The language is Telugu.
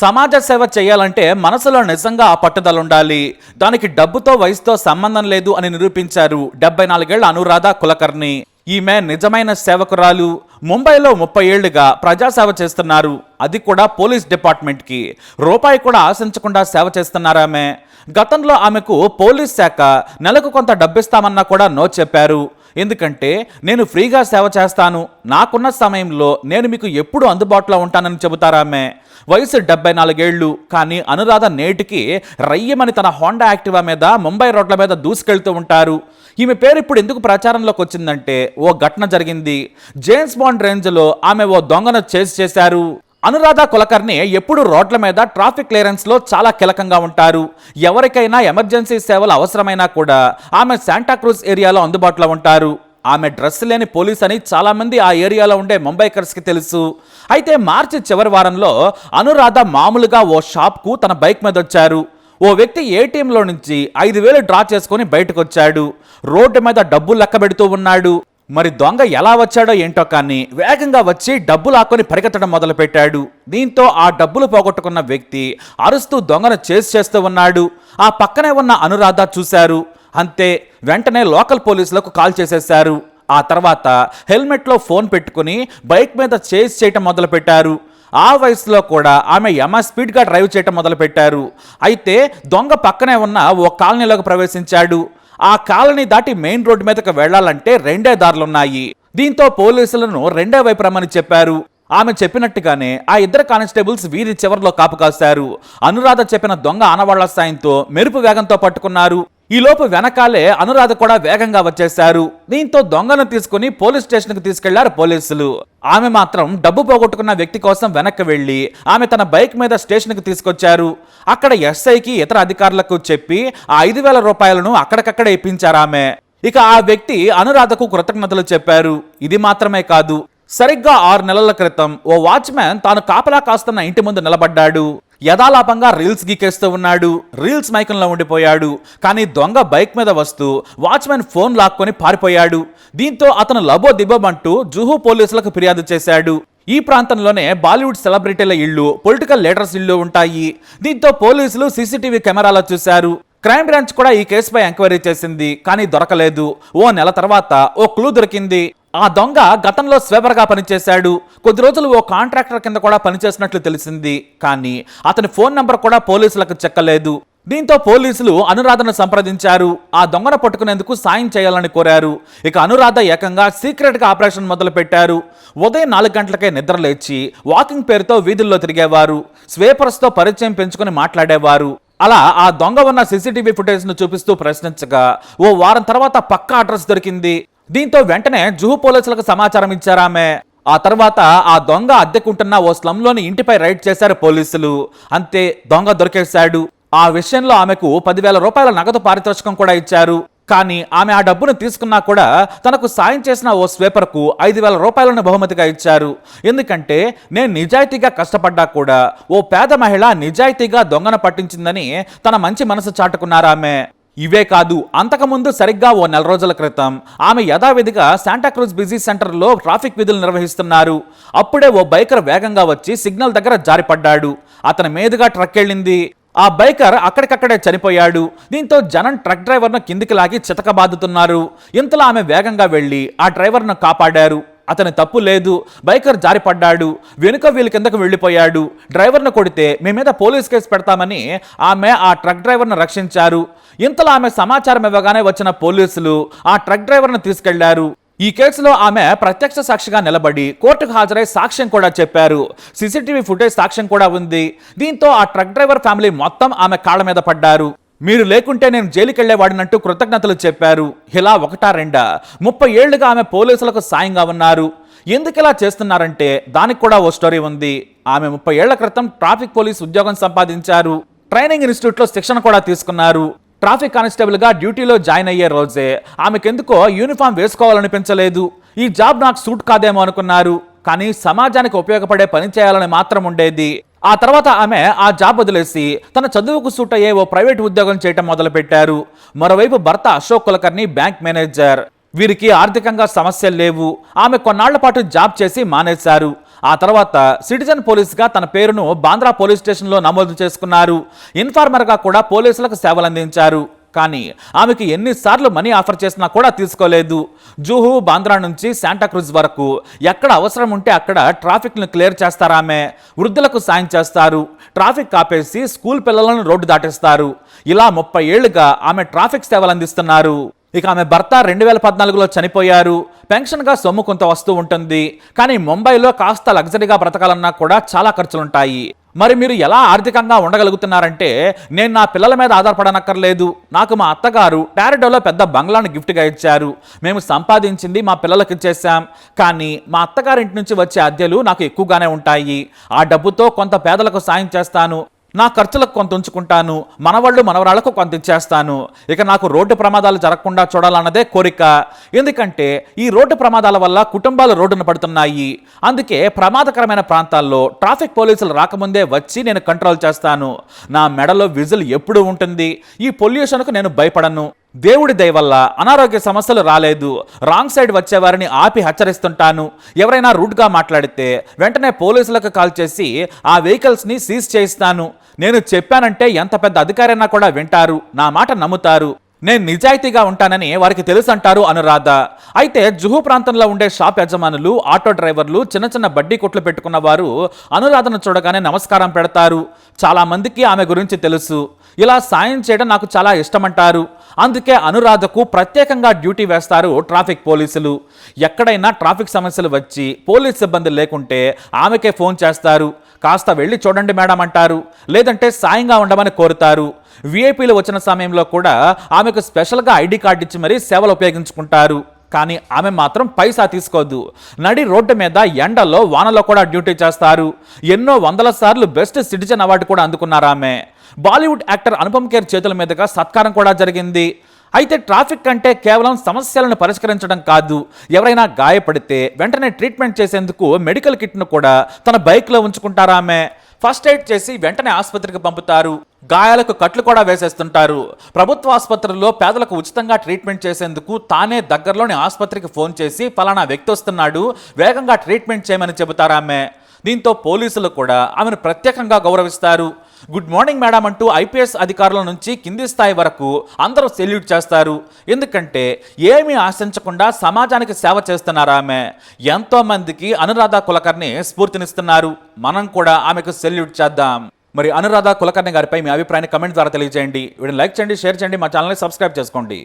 సమాజ సేవ చేయాలంటే మనసులో నిజంగా ఆ పట్టుదల ఉండాలి దానికి డబ్బుతో వయసుతో సంబంధం లేదు అని నిరూపించారు డెబ్బై నాలుగేళ్ళ అనురాధ కులకర్ణి. ఈమె నిజమైన సేవకురాలు. ముంబైలో ముప్పై ఏళ్ళుగా ప్రజాసేవ చేస్తున్నారు. అది కూడా పోలీస్ డిపార్ట్మెంట్కి. రూపాయి కూడా ఆశించకుండా సేవ చేస్తున్నారామె గతంలో ఆమెకు పోలీస్ శాఖ నెలకు కొంత డబ్బిస్తామన్నా కూడా నో చెప్పారు. ఎందుకంటే నేను ఫ్రీగా సేవ చేస్తాను. నాకున్న సమయంలో నేను మీకు ఎప్పుడు అందుబాటులో ఉంటానని చెబుతారామె వయసు డెబ్బై నాలుగేళ్ళు కానీ అనురాధ నేటికి రయ్యమని తన హోండా యాక్టివా మీద ముంబై రోడ్ల మీద దూసుకెళ్తూ ఉంటారు. ఈమె పేరు ఇప్పుడు ఎందుకు ప్రచారంలోకి వచ్చిందంటే ఓ ఘటన జరిగింది. జేమ్స్ బాండ్ రేంజ్లో ఆమె ఓ దొంగను చేసి చేశారు. అనురాధ కులకర్ణి ఎప్పుడు రోడ్ల మీద ట్రాఫిక్ క్లియరెన్స్లో చాలా కీలకంగా ఉంటారు. ఎవరికైనా ఎమర్జెన్సీ సేవలు అవసరమైనా కూడా ఆమె శాంటాక్రూజ్ ఏరియాలో అందుబాటులో ఉంటారు. ఆమె డ్రెస్ లేని పోలీస్ అని చాలామంది ఆ ఏరియాలో ఉండే ముంబైకర్స్కి తెలుసు. అయితే మార్చి చివరి వారంలో అనురాధ మామూలుగా ఓ షాప్కు తన బైక్ మీద వచ్చారు. ఓ వ్యక్తి ఏటీఎంలో నుంచి ఐదు వేలు డ్రా చేసుకొని బయటకు వచ్చాడు రోడ్డు మీద డబ్బులు లెక్క పెడుతూ ఉన్నాడు. మరి దొంగ ఎలా వచ్చాడో ఏంటో కానీ వేగంగా వచ్చి డబ్బులు ఆకొని పరిగెత్తడం మొదలుపెట్టాడు. దీంతో ఆ డబ్బులు పోగొట్టుకున్న వ్యక్తి అరుస్తూ దొంగను చేసి చేస్తూ ఉన్నాడు. ఆ పక్కనే ఉన్న అనురాధ చూశారు. అంతే వెంటనే లోకల్ పోలీసులకు కాల్ చేసేశారు. ఆ తర్వాత హెల్మెట్లో ఫోన్ పెట్టుకుని బైక్ మీద చేసి చేయటం మొదలుపెట్టారు. ఆ వయసులో కూడా ఆమె యమ స్పీడ్గా డ్రైవ్ చేయటం మొదలుపెట్టారు. అయితే దొంగ పక్కనే ఉన్న ఓ కాలనీలోకి ప్రవేశించాడు. ఆ కాలనీ దాటి మెయిన్ రోడ్డు మీదకు వెళ్ళాలంటే రెండే దారులున్నాయి. దీంతో పోలీసులను రెండే వైపు రమ్మని చెప్పారు. ఆమె చెప్పినట్టుగానే ఆ ఇద్దరు కానిస్టేబుల్స్ వీధి చివరిలో కాపు కాశారు. అనురాధ చెప్పిన దొంగ ఆనవాళ్ళ సాయంతో మెరుపు వేగంతో పట్టుకున్నారు. ఈలోపు వెనకాలే అనురాధ కూడా వేగంగా వచ్చేశారు. దీంతో దొంగను తీసుకుని పోలీస్ స్టేషన్కి తీసుకెళ్ళారు పోలీసులు. ఆమె మాత్రం డబ్బు పోగొట్టుకున్న వ్యక్తి కోసం వెనక్కి వెళ్ళి ఆమె తన బైక్ మీద స్టేషన్కి తీసుకొచ్చారు. అక్కడ ఎస్ఐకి ఇతర అధికారులకు చెప్పి ఆ ఐదు వేల రూపాయలను అక్కడికక్కడే ఇప్పించారు ఆమె. ఇక ఆ వ్యక్తి అనురాధకు కృతజ్ఞతలు చెప్పారు. ఇది మాత్రమే కాదు సరిగ్గా ఆరు నెలల క్రితం ఓ వాచ్మ్యాన్ తాను కాపలా కాస్తున్న ఇంటి ముందు నిలబడ్డాడు. యథాలాపంగా రీల్స్ గీకేస్తూ ఉన్నాడు. రీల్స్ మైకంలో ఉండిపోయాడు. కానీ దొంగ బైక్ మీద వస్తూ వాచ్మెన్ ఫోన్ లాక్కొని పారిపోయాడు. దీంతో అతను లబో దిబ్బమంటూ జుహు పోలీసులకు ఫిర్యాదు చేశాడు. ఈ ప్రాంతంలోనే బాలీవుడ్ సెలబ్రిటీల ఇళ్ళు పొలిటికల్ లీడర్స్ ఇళ్ళు ఉంటాయి. దీంతో పోలీసులు సీసీటీవీ కెమెరాలో చూశారు. క్రైమ్ బ్రాంచ్ కూడా ఈ కేసుపై ఎంక్వైరీ చేసింది కానీ దొరకలేదు. ఓ నెల తర్వాత ఓ క్లూ దొరికింది. ఆ దొంగ గతంలో స్వేపర్గా పనిచేశాడు. కొద్ది రోజులు ఓ కాంట్రాక్టర్ కింద కూడా పనిచేసినట్లు తెలిసింది. కానీ అతని ఫోన్ నంబర్ కూడా పోలీసులకు చెక్కలేదు. దీంతో పోలీసులు అనురాధను సంప్రదించారు. ఆ దొంగను పట్టుకునేందుకు సాయం చేయాలని కోరారు. ఇక అనురాధ ఏకంగా సీక్రెట్గా ఆపరేషన్ మొదలుపెట్టారు. ఉదయం నాలుగు గంటలకే నిద్ర లేచి వాకింగ్ పేరుతో వీధుల్లో తిరిగేవారు. స్వేపర్స్తో పరిచయం పెంచుకుని మాట్లాడేవారు. అలా ఆ దొంగ ఉన్న సీసీటీవీ ఫుటేజ్ను చూపిస్తూ ప్రశ్నించగా ఓ వారం తర్వాత పక్కా అడ్రస్ దొరికింది. దీంతో వెంటనే జుహు పోలీసులకు సమాచారం ఇచ్చారామె. ఆ తర్వాత ఆ దొంగ అద్దెకుంటున్న ఓ స్లంలోని ఇంటిపై రైడ్ చేశారు పోలీసులు. అంతే దొంగ దొరికేశాడు. ఆ విషయంలో ఆమెకు పదివేల రూపాయల నగదు పారితోషికం కూడా ఇచ్చారు. కానీ ఆమె ఆ డబ్బును తీసుకున్నా కూడా తనకు సాయం చేసిన ఓ స్వేపర్కు ఐదు వేల రూపాయలను బహుమతిగా ఇచ్చారు. ఎందుకంటే నేను నిజాయితీగా కష్టపడ్డా కూడా. ఓ పేద మహిళ నిజాయితీగా దొంగను పట్టించిందని తన మంచి మనసు చాటుకున్నారామె. ఇవే కాదు అంతకుముందు సరిగ్గా ఓ నెల రోజుల క్రితం ఆమె యథావిధిగా శాంటాక్రూజ్ బిజీ సెంటర్లో ట్రాఫిక్ విధులు నిర్వహిస్తున్నారు. అప్పుడే ఓ బైకర్ వేగంగా వచ్చి సిగ్నల్ దగ్గర జారిపడ్డాడు. అతని మీదుగా ట్రక్ వెళ్ళింది. ఆ బైకర్ అక్కడికక్కడే చనిపోయాడు. దీంతో జనం ట్రక్ డ్రైవర్ను కిందికి లాగి చితకబాదుతున్నారు. ఇంతలో ఆమె వేగంగా వెళ్ళి ఆ డ్రైవర్ను కాపాడారు. అతని తప్పు లేదు బైకర్ జారిపడ్డాడు వెనుక వీళ్ళ కిందకు వెళ్ళిపోయాడు డ్రైవర్ను కొడితే మీ మీద పోలీస్ కేసు పెడతామని ఆమె ఆ ట్రక్ డ్రైవర్ను రక్షించారు. ఇంతలో ఆమె సమాచారం ఇవ్వగానే వచ్చిన పోలీసులు ఆ ట్రక్ డ్రైవర్ను తీసుకెళ్ళారు. ఈ కేసులో ఆమె ప్రత్యక్ష సాక్షిగా నిలబడి కోర్టుకు హాజరై సాక్ష్యం కూడా చెప్పారు. సీసీటీవీ ఫుటేజ్ సాక్ష్యం కూడా ఉంది. దీంతో ఆ ట్రక్ డ్రైవర్ ఫ్యామిలీ మొత్తం ఆమె కాళ్ళ మీద పడ్డారు. మీరు లేకుంటే నేను జైలుకెళ్ళేవాడినట్టు కృతజ్ఞతలు చెప్పారు. ఇలా ఒకటా రెండా? ముప్పై ఏళ్ళుగా ఆమె పోలీసులకు సాయంగా ఉన్నారు. ఎందుకు ఇలా చేస్తున్నారంటే దానికి కూడా ఓ స్టోరీ ఉంది. ఆమె ముప్పై ఏళ్ళ క్రితం ట్రాఫిక్ పోలీస్ ఉద్యోగం సంపాదించారు. ట్రైనింగ్ ఇన్స్టిట్యూట్లో శిక్షణ కూడా తీసుకున్నారు. ట్రాఫిక్ కానిస్టేబుల్గా డ్యూటీలో జాయిన్ అయ్యే రోజే ఆమెకెందుకో యూనిఫామ్ వేసుకోవాలనిపించలేదు. ఈ జాబ్ నాకు సూట్ కాదేమో అనుకున్నారు. కానీ సమాజానికి ఉపయోగపడే పని చేయాలని మాత్రం ఉండేది. ఆ తర్వాత ఆమె ఆ జాబ్ వదిలేసి తన చదువుకు సూట్ అయ్యే ఓ ప్రైవేట్ ఉద్యోగం చేయటం మొదలుపెట్టారు. మరోవైపు భర్త అశోక్ కులకర్ణి బ్యాంక్ మేనేజర్. వీరికి ఆర్థికంగా సమస్యలు లేవు. ఆమె కొన్నాళ్ళ పాటు జాబ్ చేసి మానేశారు. ఆ తర్వాత సిటిజన్ పోలీస్గా తన పేరును బాంద్రా పోలీస్ స్టేషన్లో నమోదు చేసుకున్నారు. ఇన్ఫార్మర్గా కూడా పోలీసులకు సేవలందించారు. కానీ ఆమెకి ఎన్నిసార్లు మనీ ఆఫర్ చేసినా కూడా తీసుకోలేదు. జూహు బాంద్రా నుంచి శాంటాక్రూజ్ వరకు. ఎక్కడ అవసరం ఉంటే అక్కడ ట్రాఫిక్ను క్లియర్ చేస్తారామె వృద్ధులకు సాయం చేస్తారు. ట్రాఫిక్ కాపేసి స్కూల్ పిల్లలను రోడ్డు దాటిస్తారు. ఇలా ముప్పై ఏళ్ళుగా ఆమె ట్రాఫిక్ సేవలు అందిస్తున్నారు. ఇక ఆమె భర్త రెండు వేల పద్నాలుగులో చనిపోయారు. పెన్షన్గా సొమ్ము కొంత వస్తూ ఉంటుంది. కానీ ముంబైలో కాస్త లగ్జరీగా బ్రతకాలన్నా కూడా చాలా ఖర్చులుంటాయి. మరి మీరు ఎలా ఆర్థికంగా ఉండగలుగుతున్నారంటే నేను నా పిల్లల మీద ఆధారపడనక్కర్లేదు. నాకు మా అత్తగారు టారెడోలో పెద్ద బంగ్లాను గిఫ్ట్గా ఇచ్చారు. మేము సంపాదించింది మా పిల్లలకి ఇచ్చేసాం కానీ మా అత్తగారింటి నుంచి వచ్చే అద్దెలు నాకు ఎక్కువగానే ఉంటాయి. ఆ డబ్బుతో కొంత పేదలకు సాయం చేస్తాను. నా ఖర్చులకు కొంత ఉంచుకుంటాను మనవాళ్ళు మనవరాళ్ళకు కొంత ఇచ్చేస్తాను. ఇక నాకు రోడ్డు ప్రమాదాలు జరగకుండా చూడాలన్నదే కోరిక. ఎందుకంటే ఈ రోడ్డు ప్రమాదాల వల్ల కుటుంబాలు రోడ్డున పడుతున్నాయి. అందుకే ప్రమాదకరమైన ప్రాంతాల్లో ట్రాఫిక్ పోలీసులు రాకముందే వచ్చి నేను కంట్రోల్ చేస్తాను. నా మెడలో విజిల్ ఎప్పుడు ఉంటుంది. ఈ పొల్యూషన్కు నేను భయపడను. దేవుడి దయవల్ల అనారోగ్య సమస్యలు రాలేదు. రాంగ్ సైడ్ వచ్చేవారిని ఆపి హెచ్చరిస్తుంటాను. ఎవరైనా రూట్గా మాట్లాడితే వెంటనే పోలీసులకు కాల్ చేసి ఆ వెహికల్స్ని సీజ్ చేయిస్తాను. నేను చెప్పానంటే ఎంత పెద్ద అధికారైనా కూడా వింటారు. నా మాట నమ్ముతారు. నేను నిజాయితీగా ఉంటానని వారికి తెలుసు అంటారు అనురాధ. అయితే జుహు ప్రాంతంలో ఉండే షాప్ యజమానులు ఆటో డ్రైవర్లు చిన్న చిన్న బడ్డీ కొట్లు పెట్టుకున్న వారు అనురాధను చూడగానే నమస్కారం పెడతారు. చాలామందికి ఆమె గురించి తెలుసు. ఇలా సాయం చేయడం నాకు చాలా ఇష్టమంటారు. అందుకే అనురాధకు ప్రత్యేకంగా డ్యూటీ వేస్తారు ట్రాఫిక్ పోలీసులు. ఎక్కడైనా ట్రాఫిక్ సమస్యలు వచ్చి పోలీస్ సిబ్బంది లేకుంటే ఆమెకే ఫోన్ చేస్తారు. కాస్త వెళ్ళి చూడండి మేడం అంటారు. లేదంటే సాయంగా ఉండమని కోరుతారు. విఐపీలు వచ్చిన సమయంలో కూడా ఆమెకు స్పెషల్గా ఐడి కార్డు ఇచ్చి మరీ సేవలు ఉపయోగించుకుంటారు. కానీ ఆమె మాత్రం పైసా తీసుకోదు. నడి రోడ్డు మీద ఎండలో వానలో కూడా డ్యూటీ చేస్తారు. ఎన్నో వందల సార్లు బెస్ట్ సిటిజన్ అవార్డు కూడా అందుకున్నారు ఆమె. బాలీవుడ్ యాక్టర్ అనుపమ్ ఖేర్ చేతుల మీదుగా సత్కారం కూడా జరిగింది. అయితే ట్రాఫిక్ అంటే కేవలం సమస్యలను పరిష్కరించడం కాదు. ఎవరైనా గాయపడితే వెంటనే ట్రీట్మెంట్ చేసేందుకు మెడికల్ కిట్ను కూడా తన బైక్లో ఉంచుకుంటారా ఆమె? ఫస్ట్ ఎయిడ్ చేసి వెంటనే ఆసుపత్రికి పంపుతారు. గాయాలకు కట్లు కూడా వేసేస్తుంటారు. ప్రభుత్వ ఆసుపత్రుల్లో పేదలకు ఉచితంగా ట్రీట్మెంట్ చేసేందుకు తానే దగ్గరలోని ఆసుపత్రికి ఫోన్ చేసి ఫలానా వ్యక్తి వస్తున్నాడు వేగంగా ట్రీట్మెంట్ చేయమని చెబుతారామె దీంతో పోలీసులు కూడా ఆమెను ప్రత్యేకంగా గౌరవిస్తారు. గుడ్ మార్నింగ్ మేడం అంటూ ఐపీఎస్ అధికారుల నుంచి కింది స్థాయి వరకు అందరూ సెల్యూట్ చేస్తారు. ఎందుకంటే ఏమీ ఆశించకుండా సమాజానికి సేవ చేస్తున్నారు ఆమె. ఎంతో మందికి అనురాధ కులకర్ణి స్ఫూర్తినిస్తున్నారు. మనం కూడా ఆమెకు సెల్యూట్ చేద్దాం. మరి అనురాధ కులకర్ణి గారిపై మీ అభిప్రాయాన్ని కమెంట్ ద్వారా తెలియజేయండి. వీడిని లైక్ చేయండి షేర్ చేయండి మా ఛానల్ని సబ్స్క్రైబ్ చేసుకోండి.